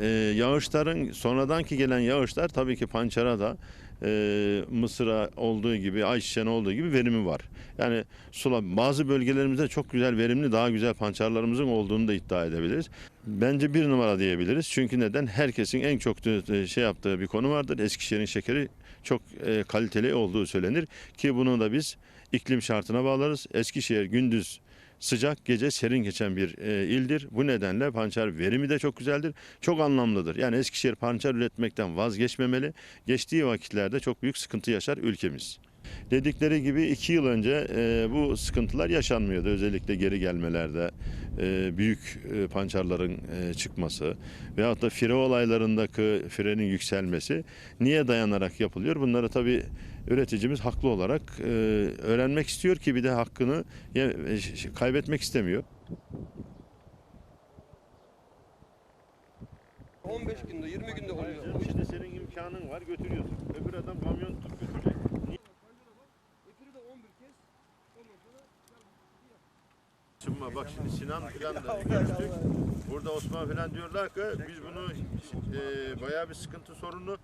Ee, yağışların sonradanki gelen yağışlar tabii ki pançara da e, mısıra olduğu gibi ayçiçeğine olduğu gibi verimi var. Yani sula bazı bölgelerimizde çok güzel verimli daha güzel pançarlarımızın olduğunu da iddia edebiliriz. Bence bir numara diyebiliriz. Çünkü neden? Herkesin en çok de- şey yaptığı bir konu vardır. Eskişehir'in şekeri çok e, kaliteli olduğu söylenir ki bunu da biz iklim şartına bağlarız. Eskişehir gündüz sıcak, gece serin geçen bir e, ildir. Bu nedenle pançar verimi de çok güzeldir. Çok anlamlıdır. Yani Eskişehir pançar üretmekten vazgeçmemeli. Geçtiği vakitlerde çok büyük sıkıntı yaşar ülkemiz. Dedikleri gibi iki yıl önce e, bu sıkıntılar yaşanmıyordu. Özellikle geri gelmelerde büyük e, pançarların e, çıkması veyahut da fire olaylarındaki firenin yükselmesi niye dayanarak yapılıyor? Bunları tabii üreticimiz haklı olarak e, öğrenmek istiyor ki bir de hakkını e, kaybetmek istemiyor. 15 günde 20 günde oluyor. İşte senin imkanın var götürüyorsun. Öbür adam kamyon tutup Şimdi bak şimdi Sinan filan da görüştük. Burada Osman filan diyorlar ki biz bunu e, bayağı bir sıkıntı sorunu